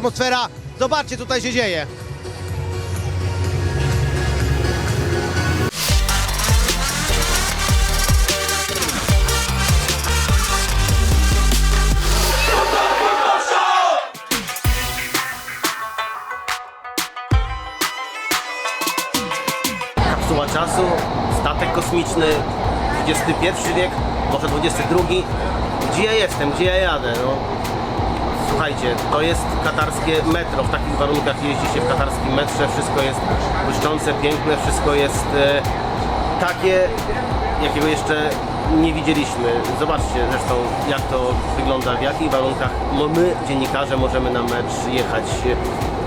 atmosfera. Zobaczcie, tutaj się dzieje. kapsuła czasu, statek kosmiczny, XXI wiek, może XXI. Gdzie ja jestem, gdzie ja jadę? No, słuchajcie, to jest katarskie metro. W takich warunkach jeździ się w katarskim metrze, wszystko jest błyszczące, piękne, wszystko jest e, takie, jakiego jeszcze nie widzieliśmy. Zobaczcie zresztą, jak to wygląda, w jakich warunkach my, dziennikarze, możemy na mecz jechać.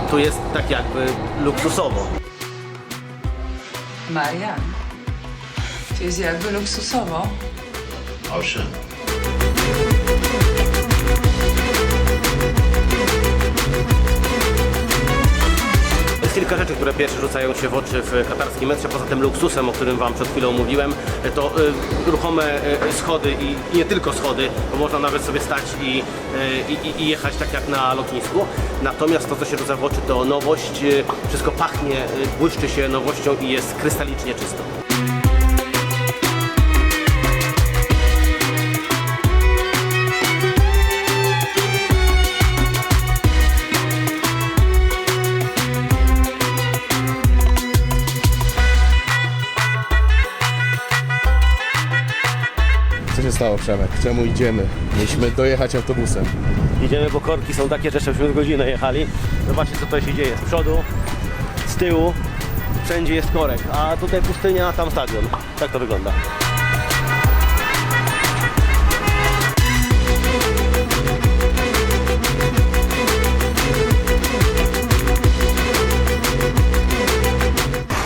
Tu jest tak jakby luksusowo. Marian, to jest jakby luksusowo. Owszem. Jest kilka rzeczy, które pierwsze rzucają się w oczy w katarskim metrze, poza tym luksusem, o którym Wam przed chwilą mówiłem, to y, ruchome y, schody i, nie tylko schody, bo można nawet sobie stać i, y, i, i jechać tak jak na lotnisku. Natomiast to, co się rzuca w oczy, to nowość, y, wszystko pachnie, y, błyszczy się nowością i jest krystalicznie czysto. Co się stało, Przemek? Czemu idziemy? Mieliśmy dojechać autobusem. Idziemy, bo korki są takie, że jeszcze w godzinę jechali. Zobaczcie, co tutaj się dzieje. Z przodu, z tyłu, wszędzie jest korek, a tutaj pustynia, a tam stadion. Tak to wygląda.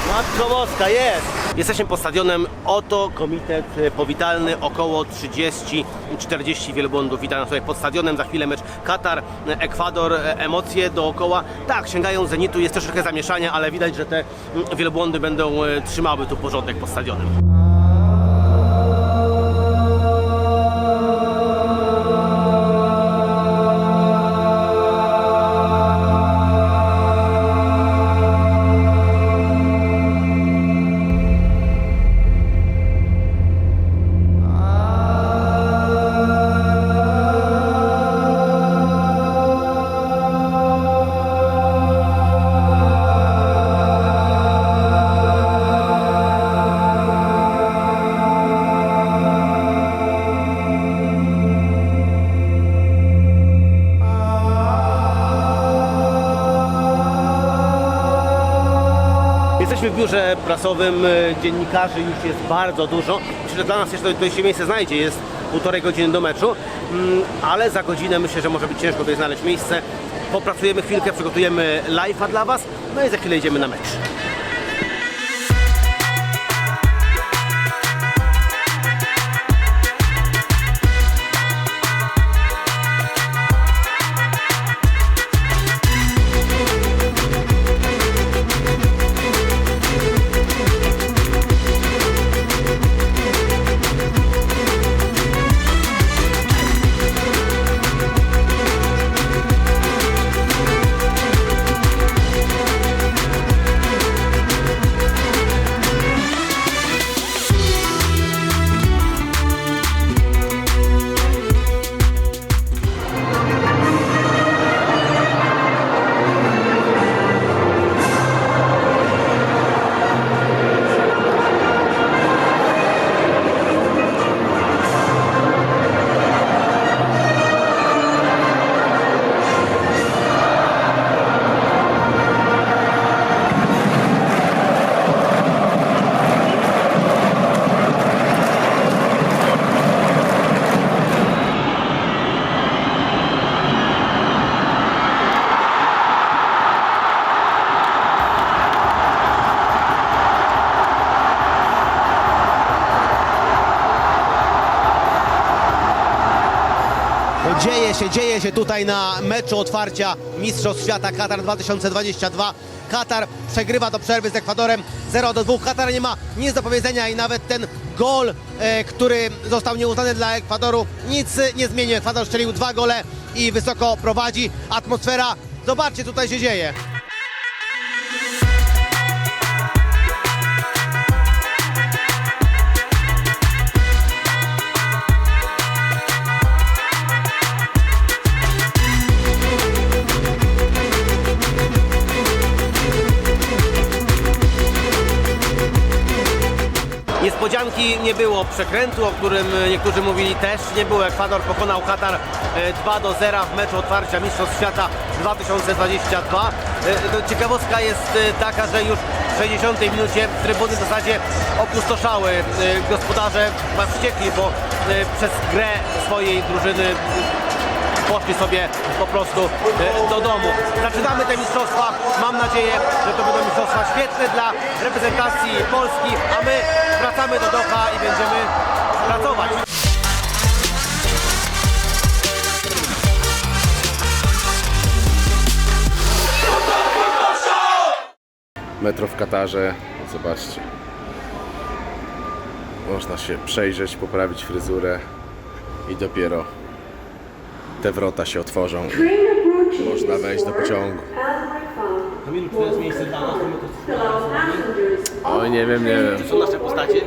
Matko Boska, jest! Jesteśmy pod stadionem, oto komitet e, powitalny, około 30-40 wielbłądów. Witam tutaj pod stadionem, za chwilę mecz Katar, e, Ekwador, e, emocje dookoła. Tak, sięgają zenitu, jest troszeczkę zamieszania, ale widać, że te mm, wielbłądy będą trzymały tu porządek pod stadionem. Biurze prasowym, e, dziennikarzy już jest bardzo dużo. Myślę, że dla nas jeszcze tutaj się miejsce znajdzie, jest półtorej godziny do meczu, Mm, ale za godzinę myślę, że może być ciężko tutaj znaleźć miejsce. Popracujemy chwilkę, przygotujemy live'a dla Was, no i za chwilę idziemy na mecz. Dzieje się, dzieje się tutaj na meczu otwarcia Mistrzostw Świata Katar 2022. Katar przegrywa do przerwy z Ekwadorem 0 do 2. Katar nie ma nic do powiedzenia i nawet ten gol, e, który został nieuznany dla Ekwadoru, nic nie zmienił. Ekwador strzelił dwa gole i wysoko prowadzi. Atmosfera Zobaczcie, tutaj się dzieje. Niespodzianki nie było, przekrętu, o którym niektórzy mówili też nie było. Ekwador pokonał Katar e, 2 do 0 w meczu otwarcia Mistrzostw Świata 2022. E, no, Ciekawostka jest e, taka, że już w 60 minucie trybuny w zasadzie opustoszały. E, Gospodarze wściekli, bo e, przez grę swojej drużyny poszli sobie po prostu e, do domu. Zaczynamy te mistrzostwa. Mam nadzieję, że to będą mistrzostwa świetne dla reprezentacji Polski, a my wracamy do Doha i będziemy pracować. Metro w Katarze, zobaczcie. Można się przejrzeć, poprawić fryzurę i dopiero te wrota się otworzą. Można wejść do pociągu. Kamilu, to jest miejsce dla nas? Oj, nie wiem, nie wiem. Są nasze postacie?